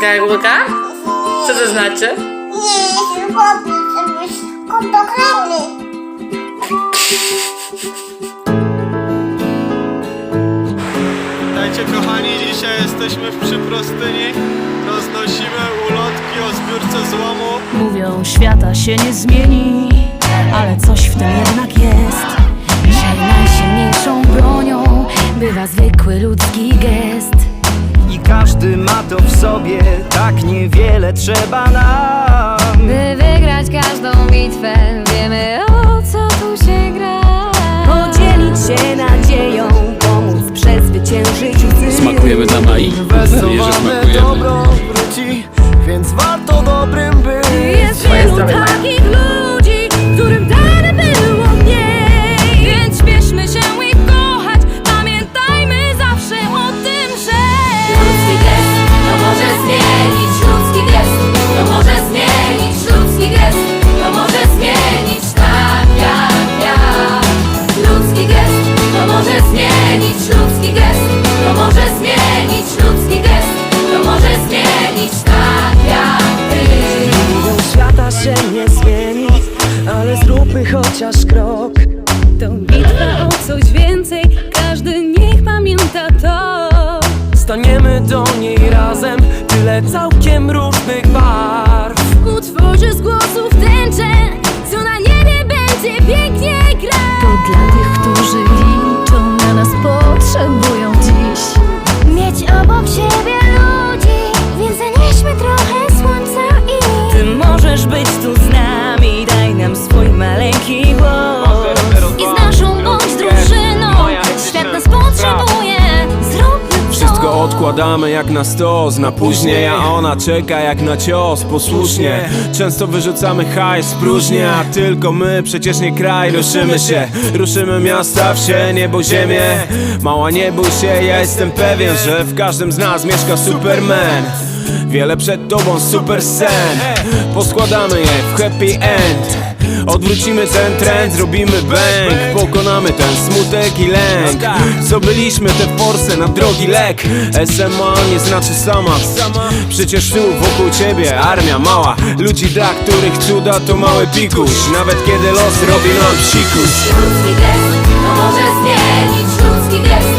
Garłka? Co to znaczy? Nie, jest chłopiec, żebyś kompletny. Witajcie kochani, dzisiaj jesteśmy w Przyprostyni. Roznosimy ulotki o zbiórce złomu. Mówią, świata się nie zmieni, ale coś w tym jednak jest. Że najsilniejszą bronią bywa zwykły sobie, tak niewiele trzeba nam By wygrać każdą bitwę Wiemy o co tu się gra Podzielić się nadzieją, pomóc przezwyciężyć łzy. Smakujemy dla Mai? Inwestowane smakujemy. dobro wróci, więc warto dobrym być Jest wielu takich chociaż krok To bitwa o coś więcej, każdy niech pamięta to. Staniemy do niej razem, tyle całkiem różnych barw Utworzy z głosów tęczę, co na niebie będzie pięknie grać. To dla Odkładamy jak na stos Na później, a ona czeka jak na cios Posłusznie, często wyrzucamy hajs w próżnię A tylko my, przecież nie kraj Ruszymy się, ruszymy miasta, wsie, niebo, ziemię. Mała nie bój się, ja jestem pewien Że w każdym z nas mieszka Superman. Wiele przed tobą, super sen. Poskładamy je w happy end Odwrócimy ten trend, zrobimy bang. Pokonamy ten smutek i lęk. Zdobyliśmy tę forsę na drogi lek. SMA nie znaczy sama. Przecież tu wokół ciebie armia mała. Ludzi dla których cuda to mały pikuś. Nawet kiedy los robi nam psikus. Ludzki gest to może zmienić Ludzki gest